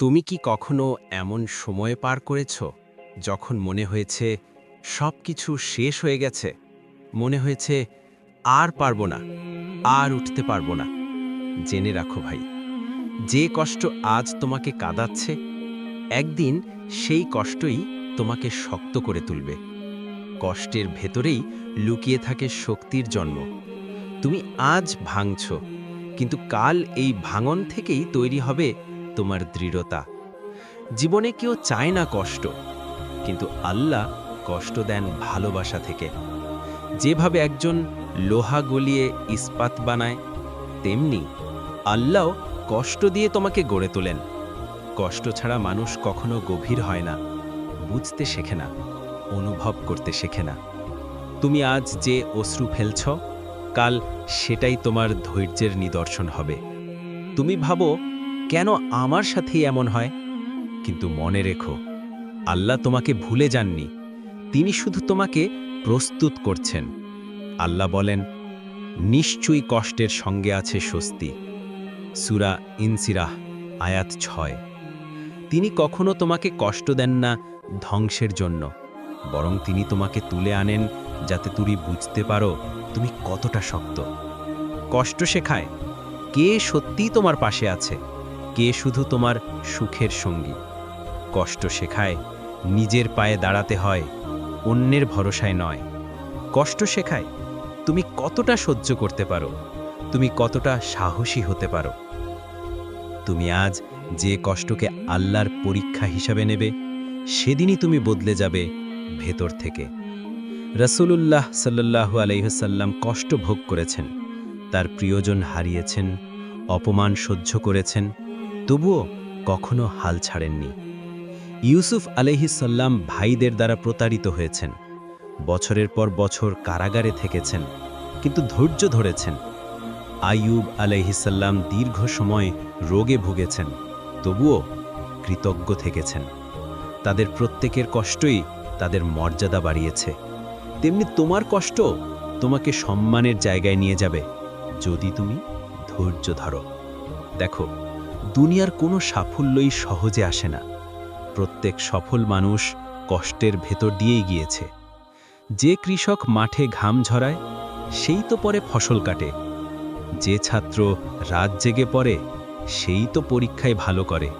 তুমি কি কখনো এমন সময় পার করেছ যখন মনে হয়েছে সব কিছু শেষ হয়ে গেছে? মনে হয়েছে আর পারব না, আর উঠতে পারব না। জেনে রাখো ভাই, যে কষ্ট আজ তোমাকে কাঁদাচ্ছে, একদিন সেই কষ্টই তোমাকে শক্ত করে তুলবে। কষ্টের ভেতরেই লুকিয়ে থাকে শক্তির জন্ম। তুমি আজ ভাঙছ, কিন্তু কাল এই ভাঙন থেকেই তৈরি হবে তোমার দৃঢ়তা। জীবনে কেউ চায় না কষ্ট, কিন্তু আল্লাহ কষ্ট দেন ভালোবাসা থেকে। যেভাবে একজন লোহা গলিয়ে ইস্পাত বানায়, তেমনি আল্লাহ কষ্ট দিয়ে তোমাকে গড়ে তোলেন। কষ্ট ছাড়া মানুষ কখনো গভীর হয় না, বুঝতে শেখে না, অনুভব করতে শেখে না। তুমি আজ যে অশ্রু ফেলছ, কাল সেটাই তোমার ধৈর্যের নিদর্শন হবে। তুমি ভাবো কেন আমার সাথেই এমন হয়? কিন্তু মনে রেখো, আল্লাহ তোমাকে ভুলে যাননি। তিনি শুধু তোমাকে প্রস্তুত করছেন। আল্লাহ বলেন, নিশ্চয়ই কষ্টের সঙ্গে আছে স্বস্তি। সুরা ইনসিরাহ, আয়াত ছয়। তিনি কখনো তোমাকে কষ্ট দেন না ধ্বংসের জন্য, বরং তিনি তোমাকে তুলে আনেন যাতে তুমি বুঝতে পারো তুমি কতটা শক্ত। কষ্ট শেখায়, কে সত্যিই তোমার পাশে আছে? কে শুধু তোমার সুখের সঙ্গী। কষ্ট শেখায়, নিজের পায়ে দাঁড়াতে হয়, অন্যের ভরসায় নয়। কষ্ট শেখায়, তুমি কতটা সহ্য করতে পারো, তুমি কতটা সাহসী হতে পারো। তুমি আজ যে কষ্টকে আল্লাহর পরীক্ষা হিসাবে নেবে, সেদিনই তুমি বদলে যাবে ভেতর থেকে। রসুলুল্লাহ সাল্লাহু আলাইহসাল্লাম কষ্ট ভোগ করেছেন, তার প্রিয়জন হারিয়েছেন, অপমান সহ্য করেছেন তবুও কখনো হাল ছাড়েননি। ইউসুফ আলহিসাল্লাম ভাইদের দ্বারা প্রতারিত হয়েছেন। বছরের পর বছর কারাগারে থেকেছেন, কিন্তু ধৈর্য ধরেছেন। আইয়ুব আলহিসাল্লাম দীর্ঘ সময় রোগে ভুগেছেন, তবুও কৃতজ্ঞ থেকেছেন। তাদের প্রত্যেকের কষ্টই তাদের মর্যাদা বাড়িয়েছে। তেমনি তোমার কষ্ট তোমাকে সম্মানের জায়গায় নিয়ে যাবে, যদি তুমি ধৈর্য ধরো। দেখো দুনিয়ার কোনো সাফল্যই সহজে আসে না। প্রত্যেক সফল মানুষ কষ্টের ভেতর দিয়েই গিয়েছে। যে কৃষক মাঠে ঘাম ঝরায়, সেই তো পরে ফসল কাটে। যে ছাত্র রাত জেগে পড়ে, সেই তো পরীক্ষায় ভালো করে।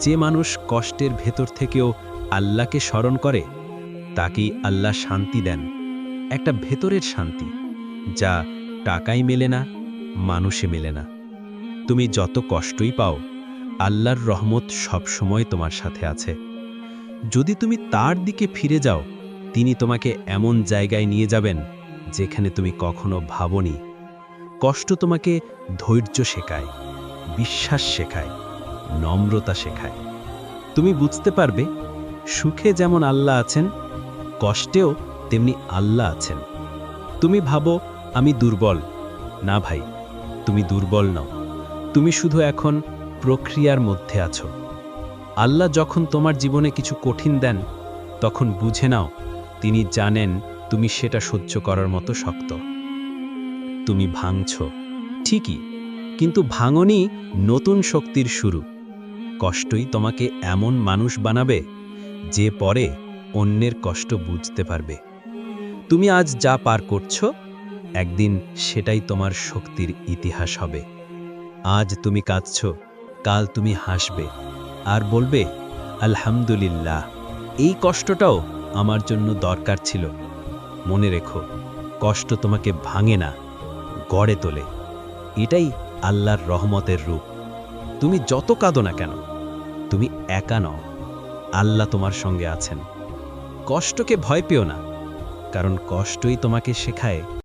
যে মানুষ কষ্টের ভেতর থেকেও আল্লাহকে স্মরণ করে, তাকেই আল্লাহ শান্তি দেন। একটা ভেতরের শান্তি, যা টাকায় মেলে না, মানুষে মেলে না। তুমি যত কষ্টই পাও, আল্লাহর রহমত সবসময় তোমার সাথে আছে। যদি তুমি তার দিকে ফিরে যাও, তিনি তোমাকে এমন জায়গায় নিয়ে যাবেন যেখানে তুমি কখনো ভাবনি। কষ্ট তোমাকে ধৈর্য শেখায়, বিশ্বাস শেখায়, নম্রতা শেখায়। তুমি বুঝতে পারবে, সুখে যেমন আল্লাহ আছেন, কষ্টেও তেমনি আল্লাহ আছেন। তুমি ভাবো, আমি দুর্বল। না ভাই, তুমি দুর্বল নও। তুমি শুধু এখন প্রক্রিয়ার মধ্যে আছো। আল্লাহ যখন তোমার জীবনে কিছু কঠিন দেন, তখন বুঝে নাও, তিনি জানেন তুমি সেটা সহ্য করার মতো শক্ত। তুমি ভাঙছ, ঠিকই, কিন্তু ভাঙনই নতুন শক্তির শুরু। কষ্টই তোমাকে এমন মানুষ বানাবে, যে পরে অন্যের কষ্ট বুঝতে পারবে। তুমি আজ যা পার করছ, একদিন সেটাই তোমার শক্তির ইতিহাস হবে। আজ তুমি কাঁদছ, কাল তুমি হাসবে আর বলবে, আলহামদুলিল্লাহ। এই কষ্টটাও আমার জন্য দরকার ছিল। মনে রেখো, কষ্ট তোমাকে ভাঙে না, গড়ে তোলে। এটাই আল্লাহর রহমতের রূপ। তুমি যত কাঁদো না কেন, তুমি একা নও, আল্লাহ তোমার সঙ্গে আছেন। কষ্টকে ভয় পেও না, কারণ কষ্টই তোমাকে শেখায়